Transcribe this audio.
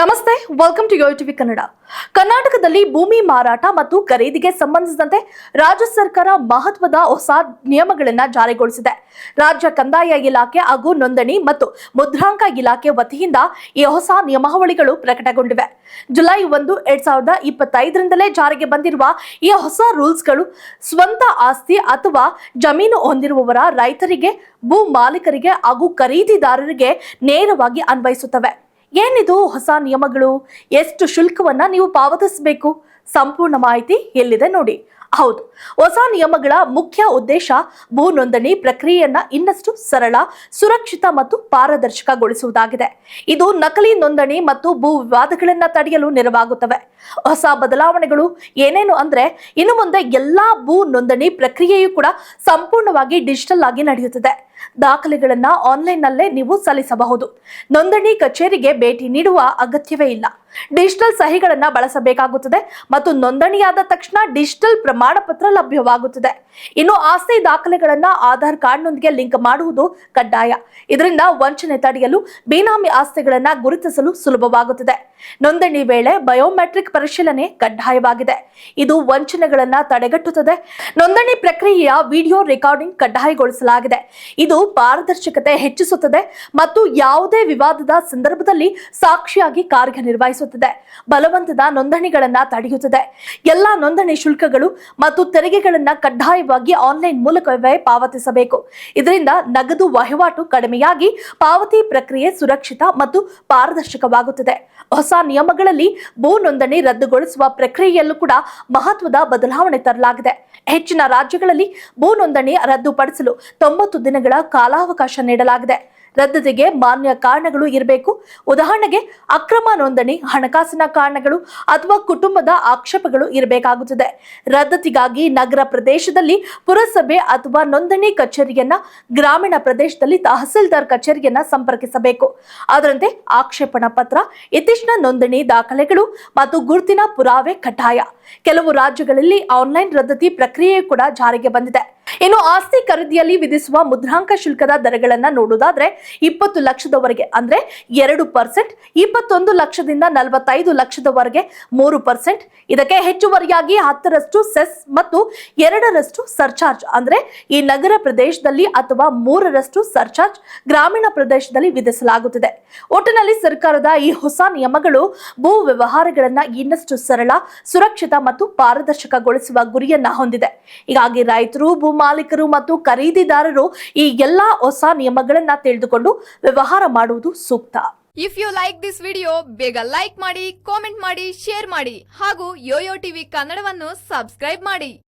ನಮಸ್ತೆ welcome to yo TV Kannada ಕರ್ನಾಟಕದಲ್ಲಿ ಭೂಮಿ ಮಾರಾಟ ಮತ್ತು ಖರೀದಿಗೆ ಸಂಬಂಧಿಸಿದಂತೆ ರಾಜ್ಯ ಸರ್ಕಾರ ಮಹತ್ವದ ಹೊಸ ನಿಯಮಗಳನ್ನು ಜಾರಿಗೊಳಿಸಿದೆ. ರಾಜ್ಯ ಕಂದಾಯ ಇಲಾಖೆ ಹಾಗೂ ನೋಂದಣಿ ಮತ್ತು ಮುದ್ರಾಂಕ ಇಲಾಖೆ ವತಿಯಿಂದ ಈ ಹೊಸ ನಿಯಮಾವಳಿಗಳು ಪ್ರಕಟಗೊಂಡಿವೆ. ಜುಲೈ ಒಂದು, ಎರಡ್ ಸಾವಿರದ ಇಪ್ಪತ್ತೈದರಿಂದಲೇ ಜಾರಿಗೆ ಬಂದಿರುವ ಈ ಹೊಸ ರೂಲ್ಸ್ಗಳು ಸ್ವಂತ ಆಸ್ತಿ ಅಥವಾ ಜಮೀನು ಹೊಂದಿರುವವರ ರೈತರಿಗೆ, ಭೂ ಮಾಲೀಕರಿಗೆ ಹಾಗೂ ಖರೀದಿದಾರರಿಗೆ ನೇರವಾಗಿ ಅನ್ವಯಿಸುತ್ತವೆ. ಏನಿದು ಹೊಸ ನಿಯಮಗಳು? ಎಷ್ಟು ಶುಲ್ಕವನ್ನ ನೀವು ಪಾವತಿಸಬೇಕು? ಸಂಪೂರ್ಣ ಮಾಹಿತಿ ಎಲ್ಲಿದೆ ನೋಡಿ. ಹೌದು, ಹೊಸ ನಿಯಮಗಳ ಮುಖ್ಯ ಉದ್ದೇಶ ಭೂ ನೋಂದಣಿ ಪ್ರಕ್ರಿಯೆಯನ್ನ ಇನ್ನಷ್ಟು ಸರಳ, ಸುರಕ್ಷಿತ ಮತ್ತು ಪಾರದರ್ಶಕಗೊಳಿಸುವುದಾಗಿದೆ. ಇದು ನಕಲಿ ನೋಂದಣಿ ಮತ್ತು ಭೂ ವಿವಾದಗಳನ್ನ ತಡೆಯಲು ನೆರವಾಗುತ್ತವೆ. ಹೊಸ ಬದಲಾವಣೆಗಳು ಏನೇನು ಅಂದ್ರೆ, ಇನ್ನು ಮುಂದೆ ಎಲ್ಲಾ ಭೂ ನೋಂದಣಿ ಪ್ರಕ್ರಿಯೆಯು ಕೂಡ ಸಂಪೂರ್ಣವಾಗಿ ಡಿಜಿಟಲ್ ಆಗಿ ನಡೆಯುತ್ತದೆ. ದಾಖಲೆಗಳನ್ನ ಆನ್ಲೈನ್ ನಲ್ಲೇ ನೀವು ಸಲ್ಲಿಸಬಹುದು. ನೋಂದಣಿ ಕಚೇರಿಗೆ ಭೇಟಿ ನೀಡುವ ಅಗತ್ಯವೇ ಇಲ್ಲ. ಡಿಜಿಟಲ್ ಸಹಿಗಳನ್ನ ಬಳಸಬೇಕಾಗುತ್ತದೆ ಮತ್ತು ನೋಂದಣಿಯಾದ ತಕ್ಷಣ ಡಿಜಿಟಲ್ ಪ್ರಮಾಣ ಪತ್ರ ಲಭ್ಯವಾಗುತ್ತದೆ. ಇನ್ನು ಆಸ್ತಿ ದಾಖಲೆಗಳನ್ನ ಆಧಾರ್ ಕಾರ್ಡ್ನೊಂದಿಗೆ ಲಿಂಕ್ ಮಾಡುವುದು ಕಡ್ಡಾಯ. ಇದರಿಂದ ವಂಚನೆ ತಡೆಯಲು ಬೇನಾಮಿ ಆಸ್ತಿಗಳನ್ನ ಗುರುತಿಸಲು ಸುಲಭವಾಗುತ್ತದೆ. ನೋಂದಣಿ ವೇಳೆ ಬಯೋಮೆಟ್ರಿಕ್ ಪರಿಶೀಲನೆ ಕಡ್ಡಾಯವಾಗಿದೆ. ಇದು ವಂಚನೆಗಳನ್ನ ತಡೆಗಟ್ಟುತ್ತದೆ. ನೋಂದಣಿ ಪ್ರಕ್ರಿಯೆಯ ವಿಡಿಯೋ ರೆಕಾರ್ಡಿಂಗ್ ಕಡ್ಡಾಯಗೊಳಿಸಲಾಗಿದೆ. ಇದು ಪಾರದರ್ಶಕತೆ ಹೆಚ್ಚಿಸುತ್ತದೆ ಮತ್ತು ಯಾವುದೇ ವಿವಾದದ ಸಂದರ್ಭದಲ್ಲಿ ಸಾಕ್ಷಿಯಾಗಿ ಕಾರ್ಯನಿರ್ವಹಿಸುತ್ತದೆ. ಬಲವಂತದ ನೋಂದಣಿಗಳನ್ನ ತಡೆಯುತ್ತದೆ. ಎಲ್ಲಾ ನೋಂದಣಿ ಶುಲ್ಕಗಳು ಮತ್ತು ತೆರಿಗೆಗಳನ್ನ ಕಡ್ಡಾಯವಾಗಿ ಆನ್ಲೈನ್ ಮೂಲಕವೇ ಪಾವತಿಸಬೇಕು. ಇದರಿಂದ ನಗದು ವಹಿವಾಟು ಕಡಿಮೆಯಾಗಿ ಪಾವತಿ ಪ್ರಕ್ರಿಯೆ ಸುರಕ್ಷಿತ ಮತ್ತು ಪಾರದರ್ಶಕವಾಗುತ್ತದೆ. ಹೊಸ ನಿಯಮಗಳಲ್ಲಿ ಭೂ ನೋಂದಣಿ ರದ್ದುಗೊಳಿಸುವ ಪ್ರಕ್ರಿಯೆಯಲ್ಲೂ ಕೂಡ ಮಹತ್ವದ ಬದಲಾವಣೆ ತರಲಾಗಿದೆ. ಹೆಚ್ಚಿನ ರಾಜ್ಯಗಳಲ್ಲಿ ಭೂ ನೋಂದಣಿ ರದ್ದುಪಡಿಸಲು ತೊಂಬತ್ತು ದಿನಗಳ ಕಾಲಾವಕಾಶ ನೀಡಲಾಗಿದೆ. ರದ್ದತಿಗೆ ಮಾನ್ಯ ಕಾರಣಗಳು ಇರಬೇಕು. ಉದಾಹರಣೆಗೆ, ಅಕ್ರಮ ನೋಂದಣಿ, ಹಣಕಾಸಿನ ಕಾರಣಗಳು ಅಥವಾ ಕುಟುಂಬದ ಆಕ್ಷೇಪಗಳು ಇರಬೇಕಾಗುತ್ತದೆ. ರದ್ದತಿಗಾಗಿ ನಗರ ಪ್ರದೇಶದಲ್ಲಿ ಪುರಸಭೆ ಅಥವಾ ನೋಂದಣಿ ಕಚೇರಿಯನ್ನ, ಗ್ರಾಮೀಣ ಪ್ರದೇಶದಲ್ಲಿ ತಹಸೀಲ್ದಾರ್ ಕಚೇರಿಯನ್ನ ಸಂಪರ್ಕಿಸಬೇಕು. ಅದರಂತೆ ಆಕ್ಷೇಪಣಾ ಪತ್ರ, ಇತ್ತೀಚಿನ ನೋಂದಣಿ ದಾಖಲೆಗಳು ಮತ್ತು ಗುರುತಿನ ಪುರಾವೆ ಕಡ್ಡಾಯ. ಕೆಲವು ರಾಜ್ಯಗಳಲ್ಲಿ ಆನ್ಲೈನ್ ರದ್ದತಿ ಪ್ರಕ್ರಿಯೆ ಕೂಡ ಜಾರಿಗೆ ಬಂದಿದೆ. ಇನ್ನು ಆಸ್ತಿ ಖರೀದಿಯಲ್ಲಿ ವಿಧಿಸುವ ಮುದ್ರಾಂಕ ಶುಲ್ಕದ ದರಗಳನ್ನ ನೋಡುವುದಾದ್ರೆ ಇಪ್ಪತ್ತು ಲಕ್ಷದವರೆಗೆ ಅಂದ್ರೆ ಎರಡು ಪರ್ಸೆಂಟ್, ಇಪ್ಪತ್ತೊಂದು ಲಕ್ಷದಿಂದ ನಲವತ್ತೈದು ಲಕ್ಷದವರೆಗೆ ಮೂರು ಪರ್ಸೆಂಟ್. ಇದಕ್ಕೆ ಹೆಚ್ಚುವರಿಯಾಗಿ ಹತ್ತರಷ್ಟು ಸೆಸ್ ಮತ್ತು ಎರಡರಷ್ಟು ಸರ್ಚಾರ್ಜ್ ಅಂದ್ರೆ ಈ ನಗರ ಪ್ರದೇಶದಲ್ಲಿ ಅಥವಾ ಮೂರರಷ್ಟು ಸರ್ಚಾರ್ಜ್ ಗ್ರಾಮೀಣ ಪ್ರದೇಶದಲ್ಲಿ ವಿಧಿಸಲಾಗುತ್ತಿದೆ. ಒಟ್ಟಿನಲ್ಲಿ ಸರ್ಕಾರದ ಈ ಹೊಸ ನಿಯಮಗಳು ಭೂ ವ್ಯವಹಾರಗಳನ್ನ ಇನ್ನಷ್ಟು ಸರಳ, ಸುರಕ್ಷಿತ ಮತ್ತು ಪಾರದರ್ಶಕಗೊಳಿಸುವ ಗುರಿಯನ್ನ ಹೊಂದಿದೆ. ಹೀಗಾಗಿ ರೈತರು ಭೂ ಮಾಲೀಕರು ಮತ್ತು ಖರೀದಿದಾರರು ಈ ಎಲ್ಲಾ ಹೊಸ ನಿಯಮಗಳನ್ನ ತಿಳಿದುಕೊಂಡು ವ್ಯವಹಾರ ಮಾಡುವುದು ಸೂಕ್ತ. If you like this video ಬೇಗ ಲೈಕ್ ಮಾಡಿ ಕಾಮೆಂಟ್ ಮಾಡಿ ಶೇರ್ ಮಾಡಿ ಹಾಗೂ ಯೋಯೋ ಟಿವಿ ಕನ್ನಡವನ್ನು ಸಬ್ಸ್ಕ್ರೈಬ್ ಮಾಡಿ.